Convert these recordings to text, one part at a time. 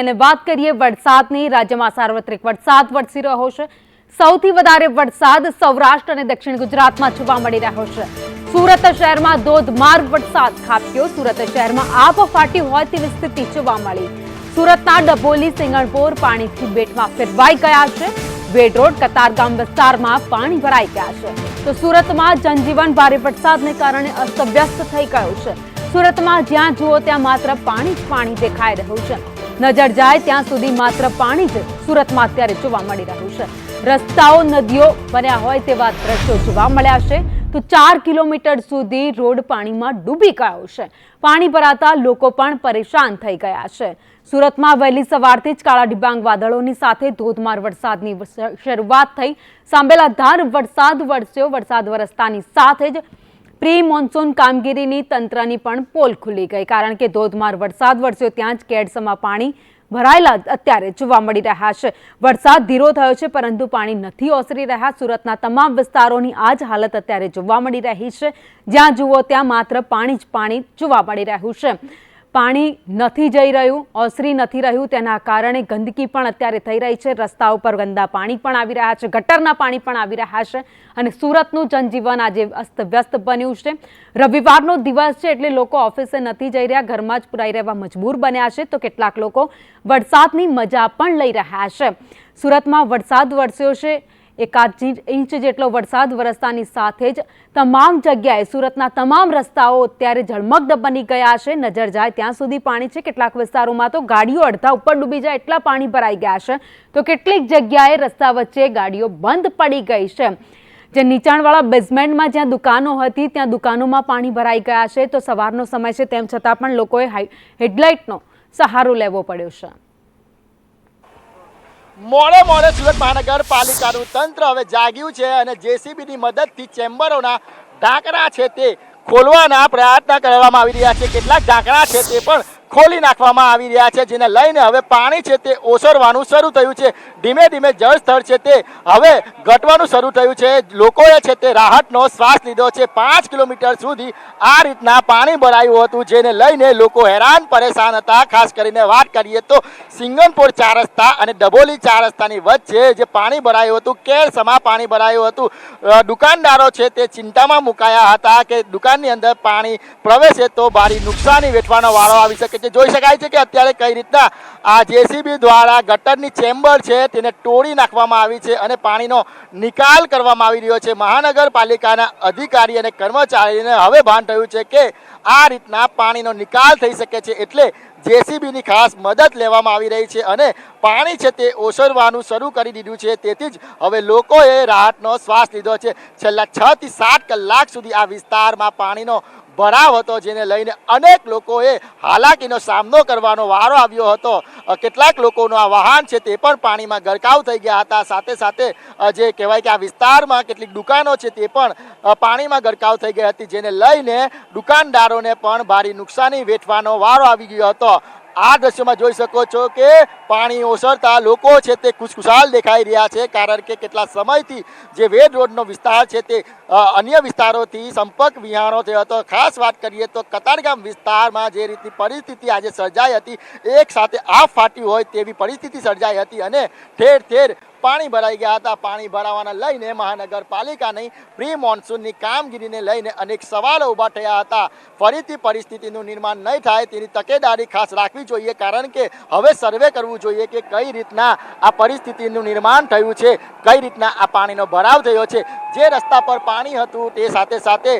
અને વાત કરીએ વરસાદની, રાજ્યમાં સાર્વત્રિક વરસાદ વરસી રહ્યો છે. સૌથી વધારે વરસાદ સૌરાષ્ટ્ર અને દક્ષિણ ગુજરાતમાં જોવા મળી રહ્યો છે. સુરત શહેરમાં ધોધમાર વરસાદ ખાબક્યો. સુરત શહેરમાં આપ ફાટી હોય તેવી સ્થિતિ જોવા મળી. સુરતના ડભોલી, સિંગણપોર પાણીથી બેટમાં ફેરવાઈ ગયા છે. બેટ રોડ કતારગામ વિસ્તારમાં પાણી ભરાઈ ગયા છે. તો સુરતમાં જનજીવન ભારે વરસાદને કારણે અસ્તવ્યસ્ત થઈ ગયું છે. સુરતમાં જ્યાં જુઓ ત્યાં માત્ર પાણી જ પાણી દેખાઈ રહ્યું છે. નજર જાય ત્યાં સુધી માત્ર પાણી જ સુરતમાં અત્યારે જોવા મળી રહ્યું છે. રસ્તાઓ, નદીઓ બન્યા હોય તેવા દ્રશ્યો જોવા મળ્યા છે તો ચાર કિલોમીટર સુધી રોડ પાણીમાં ડૂબી ગયો છે. પાણી ભરાતા લોકો પણ પરેશાન થઈ ગયા છે. સુરતમાં વહેલી સવારથી જ કાળા ડિબાંગ વાદળોની સાથે ધોધમાર વરસાદની શરૂઆત થઈ. સાંભેલા ધાર વરસાદ વરસ્યો વરસાદ વરસતાની સાથે જ પ્રી મોન્સૂન કામગીરીની તંત્રની પણ પોલ ખુલી ગઈ. કારણ કે ધોધમાર વરસાદ વરસ્યો ત્યાં જ કેડસમાં પાણી ભરાયેલા અત્યારે જોવા મળી રહ્યા છે. વરસાદ ધીરો થયો છે, પરંતુ પાણી નથી ઓસરી રહ્યા. સુરતના તમામ વિસ્તારોની આ જ હાલત અત્યારે જોવા મળી રહી છે. જ્યાં જુઓ ત્યાં માત્ર પાણી જ પાણી જોવા મળી રહ્યું છે. પાણી નથી જઈ રહ્યું, ઓસરી નથી રહ્યું, તેના કારણે ગંદકી પણ અત્યારે થઈ રહી છે. રસ્તા ઉપર ગંદા પાણી પણ આવી રહ્યા છે, ગટરના પાણી પણ આવી રહ્યા છે અને સુરતનું જનજીવન આજે અસ્તવ્યસ્ત બન્યું છે. રવિવારનો દિવસ છે એટલે લોકો ઓફિસે નથી જઈ રહ્યા, ઘરમાં જ પુરાઈ રહેવા મજબૂર બન્યા છે. તો કેટલાક લોકો વરસાદની મજા પણ લઈ રહ્યા છે. સુરતમાં વરસાદ વરસ્યો છે એકાદ ઇંચ- જેટલો વરસાદ વરસતાની સાથે જ તમામ જગ્યાએ સુરતના તમામ રસ્તાઓ અત્યારે ઝળમગ્ન બની ગયા છે. નજર જાય ત્યાં સુધી પાણી છે. કેટલાક વિસ્તારોમાં તો ગાડીઓ અડધા ઉપર ડૂબી જાય એટલા પાણી ભરાઈ ગયા છે. તો કેટલીક જગ્યાએ રસ્તા વચ્ચે ગાડીઓ બંધ પડી ગઈ છે. જે નીચાણવાળા બેઝમેન્ટમાં જ્યાં દુકાનો હતી, ત્યાં દુકાનોમાં પાણી ભરાઈ ગયા છે. તો સવારનો સમય છે. તેમ છતાં પણ લોકોએ હેડલાઇટનો સહારો લેવો પડ્યો છે. મોડે મોડે સુરત મહાનગરપાલિકાનું તંત્ર હવે જાગ્યું છે અને જેસીબીની મદદથી ચેમ્બરોના ઢાંકણા છે તે ખોલવાના પ્રયત્ન કરવામાં આવી રહ્યા છે. કેટલાક ઢાંકણા છે તે પણ ખોલી નાખવામાં આવી રહ્યા છે, જેને લઈને હવે પાણી છે તે ઓસરવાનું શરૂ થયું છે. ધીમે ધીમે જળસ્તર છે તે હવે ઘટવાનું શરૂ થયું છે. લોકોએ છે તે રાહતનો શ્વાસ લીધો છે. પાંચ કિલોમીટર સુધી આ રીતના પાણી ભરાયું હતું, જેને લઈને લોકો હેરાન, પરેશાન હતા. ખાસ કરીને વાત કરીએ તો સિંગનપુર ચાર રસ્તા અને ડબોલી ચાર રસ્તાની વચ્ચે જે પાણી ભરાયું હતું, કેરસમાં પાણી ભરાયું હતું દુકાનદારો છે તે ચિંતામાં મુકાયા હતા કે દુકાનની અંદર પાણી પ્રવેશે તો ભારી નુકસાની વેઠવાનો વારો આવી શકે છે જોઈ શકાય છે કે અત્યારે કઈ રીતના આ જેસીબી દ્વારા ગટરની ચેમ્બર છે, તેને તોડી નાખવામાં આવી છે અને પાણીનો નિકાલ કરવામાં આવી રહ્યો છે. મહાનગરપાલિકાના અધિકારી અને કર્મચારીને હવે ભાન થયું છે કે આ રીતના પાણીનો નિકાલ થઈ શકે છે એટલે જેસીબીની ખાસ મદદ લેવામાં આવી રહી છે અને પાણી છે તે ઓસરવાનું શરૂ કરી દીધું છે. તેથી જ હવે લોકોએ રાહતનો શ્વાસ લીધો છે. છેલ્લા છ થી સાત કલાક સુધી આ વિસ્તારમાં પાણીનો ભરાવ હતો, જેને લઈને અનેક લોકોએ હાલાકીનો સામનો કરવાનો વારો આવ્યો હતો. કેટલાક લોકોનું આ વાહન છે તે પણ પાણીમાં ગરકાવ થઈ ગયા હતા. સાથે સાથે જે કહેવાય કે આ વિસ્તારમાં કેટલીક દુકાનો છે તે પણ પાણીમાં ગરકાવ થઈ ગઈ હતી, જેને લઈને દુકાનદારોને પણ ભારે નુકસાની વેઠવાનો વારો આવી ગયો હતો. આ દ્રશ્યમાં જોઈ શકો છો કે પાણી ઓસરતા લોકો છે તે ખુશખુશાલ દેખાઈ રહ્યા છે, કારણ કે કેટલા સમયથી જે વેડ રોડનો વિસ્તાર છે તે અન્ય વિસ્તારોથી સંપર્ક વિહાણો થયો હતો. ખાસ વાત કરીએ તો કતારગામ વિસ્તારમાં જે રીતની પરિસ્થિતિ આજે સર્જાઈ હતી, એક સાથે આફ ફાટ્યું હોય તેવી પરિસ્થિતિ સર્જાઈ હતી અને ઠેર ઠેર પાણી ભરાઈ ગયા હતા. પાણી ભરાવાના લઈને મહાનગરપાલિકાની પ્રી મોન્સૂનની કામગીરીને લઈને અનેક સવાલો ઊભા થયા હતા. ફરીથી પરિસ્થિતિનું નિર્માણ નહીં થાય તેની તકેદારી ખાસ રાખવી જોઈએ કારણ કે હવે સર્વે કરવું જોઈએ કે કઈ રીતના આ પરિસ્થિતિનું નિર્માણ થયું છે, કઈ રીતના આ પાણીનો ભરાવ થયો છે. જે રસ્તા પર પાણી હતું તે સાથે સાથે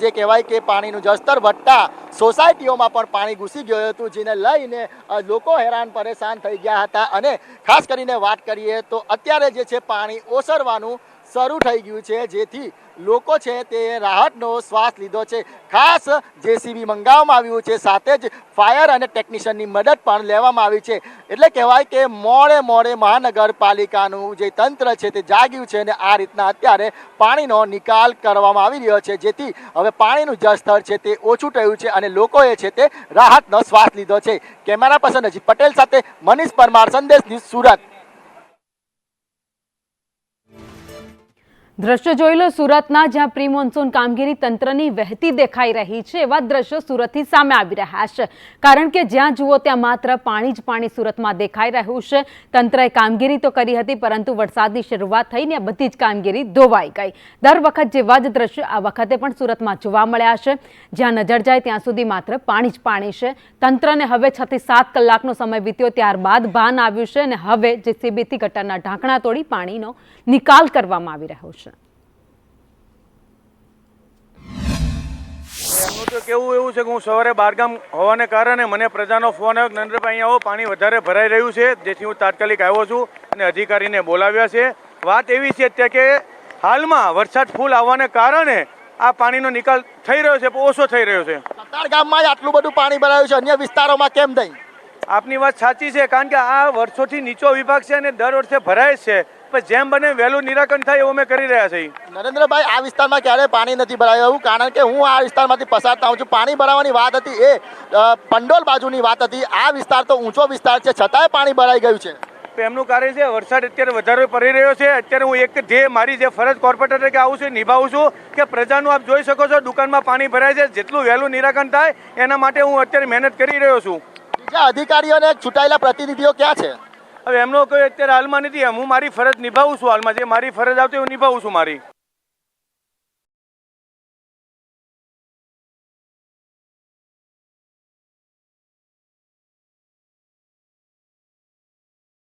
જે કહેવાય કે પાણીનું જળસ્તર વધતા સોસાયટીઓમાં પણ પાણી ઘૂસી ગયું હતું, જેને લઈને લોકો હેરાન પરેશાન થઈ ગયા હતા. અને ખાસ કરીને વાત કરીએ તો અત્યારે જે છે પાણી ઓસરવાનું શરૂ થઈ ગયું છે. જેથી લોકો છે તે રાહતનો શ્વાસ લીધો છે. ખાસ જેસીબી મંગાવવામાં આવ્યું છે. સાથે જ ફાયર અને ટેકનિશિયનની મદદ પણ લેવામાં આવી છે. એટલે કહેવાય કે મોડે મોડે મહાનગરપાલિકાનું જે તંત્ર છે તે જાગ્યું છે અને આ રીતના અત્યારે પાણીનો નિકાલ કરવામાં આવી રહ્યો છે. જેથી હવે પાણીનું જળસ્તર છે તે ઓછું થયું છે અને લોકોએ છે તે રાહતનો શ્વાસ લીધો છે. કેમેરા પર્સન અજીત પટેલ સાથે મનીષ પરમાર, સંદેશ ન્યૂઝ સુરત. દ્રશ્ય જોઈ લો, સુરતના જ્યાં પ્રી મોન્સૂન કામગીરી તંત્રની વહેતી દેખાઈ રહી છે, એવા દ્રશ્યો સુરતથી સામે આવી રહ્યા છે. કારણ કે જ્યાં જુઓ ત્યાં માત્ર પાણી જ પાણી સુરતમાં દેખાઈ રહ્યું છે. તંત્રએ કામગીરી તો કરી હતી, પરંતુ વરસાદની શરૂઆત થઈને બધી જ કામગીરી ધોવાઈ ગઈ. દર વખત જેવા જ દ્રશ્યો આ વખતે પણ સુરતમાં જોવા મળ્યા છે. જ્યાં નજર જાય ત્યાં સુધી માત્ર પાણી જ પાણી છે. તંત્રને હવે છથી સાત કલાકનો સમય વીત્યો ત્યારબાદ ભાન આવ્યું છે અને હવે જેસીબીથી ગટરના ઢાંકણા તોડી પાણીનો નિકાલ કરવામાં આવી રહ્યો છે. એમનું તો કેવું એવું છે કે હું સવારે બહારગામ હોવાને કારણે મને પ્રજાનો ફોન આવ્યો નરેન્દ્રભાઈ અહીંયા આવો પાણી વધારે ભરાઈ રહ્યું છે. જેથી હું તાત્કાલિક આવ્યો છું અને અધિકારીને બોલાવ્યા છે. વાત એવી છે અત્યારે કે હાલમાં વરસાદ ફૂલ આવવાને કારણે આ પાણીનો નિકાલ થઈ રહ્યો છે ઓછો થઈ રહ્યો છે. કતાર ગામમાં આટલું બધું પાણી ભરાયું છે અન્ય વિસ્તારોમાં કેમ નહીં? આપની વાત સાચી છે કારણ કે આ વર્ષોથી નીચો વિભાગ છે અને દર વર્ષે ભરાય છે. પણ જેમ બને વહેલું નિરાકરણ થાય એવું અમે કરી રહ્યા છીએ. નરેન્દ્રભાઈ આ વિસ્તારમાં ક્યારેય પાણી નથી ભરાયું એવું? કારણ કે હું આ વિસ્તારમાંથી પસાર થાઉં છું. પાણી ભરાવાની વાત હતી એ પંડોલ બાજુની વાત હતી. આ વિસ્તાર તો ઊંચો વિસ્તાર છે. છતાંય પાણી ભરાઈ ગયું છે. એમનું કાર્ય છે વરસાદ અત્યારે વધારે પડી રહ્યો છે. અત્યારે હું એક જે મારી જે ફરજ કોર્પોરેટર તરીકે આવું છું નિભાવું છું કે પ્રજાનું આપ જોઈ શકો છો દુકાનમાં પાણી ભરાય છે. જેટલું વહેલું નિરાકરણ થાય એના માટે હું અત્યારે મહેનત કરી રહ્યો છું. બીજા અધિકારીઓ અને ચૂંટાયેલા પ્રતિનિધિઓ ક્યાં છે? હવે એમનો કોઈ અત્યારે હાલમાં નથી. હું મારી ફરજ નિભાવું છું હાલમાં. જે મારી ફરજ આવતી હું નિભાવું છું મારી.